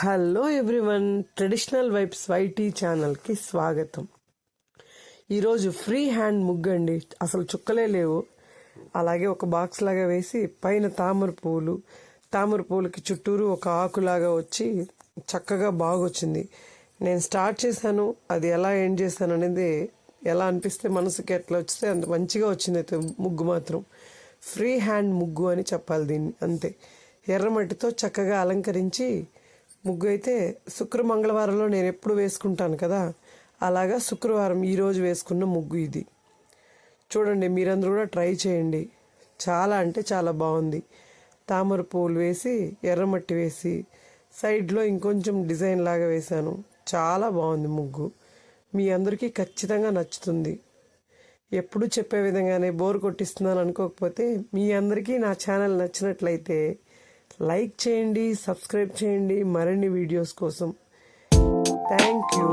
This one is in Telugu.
Hello everyone traditional vibes YT ఛానల్కి స్వాగతం. ఈరోజు ఫ్రీ హ్యాండ్ ముగ్గు అండి అసలు చుక్కలే లేవు. అలాగే ఒక బాక్స్ లాగా వేసి పైన తామర పువ్వులు తామర పువ్వులకి చుట్టూరు ఒక ఆకులాగా వచ్చి చక్కగా బాగొచ్చింది. నేను స్టార్ట్ చేశాను. అది ఎలా ఎండ్ చేశాను అనేది ఎలా అనిపిస్తే మనసుకి ఎట్లా వచ్చితే అంత మంచిగా వచ్చింది అయితే ముగ్గు మాత్రం. ఫ్రీ హ్యాండ్ ముగ్గు అని చెప్పాలి దీన్ని అంతే. ఎర్రమట్టితో చక్కగా అలంకరించి ముగ్గు అయితే శుక్ర మంగళవారంలో నేను ఎప్పుడు వేసుకుంటాను కదా అలాగా శుక్రవారం ఈరోజు వేసుకున్న ముగ్గు ఇది. చూడండి మీరందరూ కూడా ట్రై చేయండి. చాలా అంటే చాలా బాగుంది. తామర పువ్వులు వేసి ఎర్రమట్టి వేసి సైడ్లో ఇంకొంచెం డిజైన్ లాగా వేశాను. చాలా బాగుంది ముగ్గు. మీ అందరికీ ఖచ్చితంగా నచ్చుతుంది. ఎప్పుడు చెప్పే విధంగానే బోర్ కొట్టిస్తున్నాను అనుకోకపోతే మీ అందరికీ నా ఛానల్ నచ్చినట్లయితే లైక్ చేయండి సబ్స్క్రైబ్ చేయండి. మరిన్ని వీడియోస్ కోసం థ్యాంక్ యూ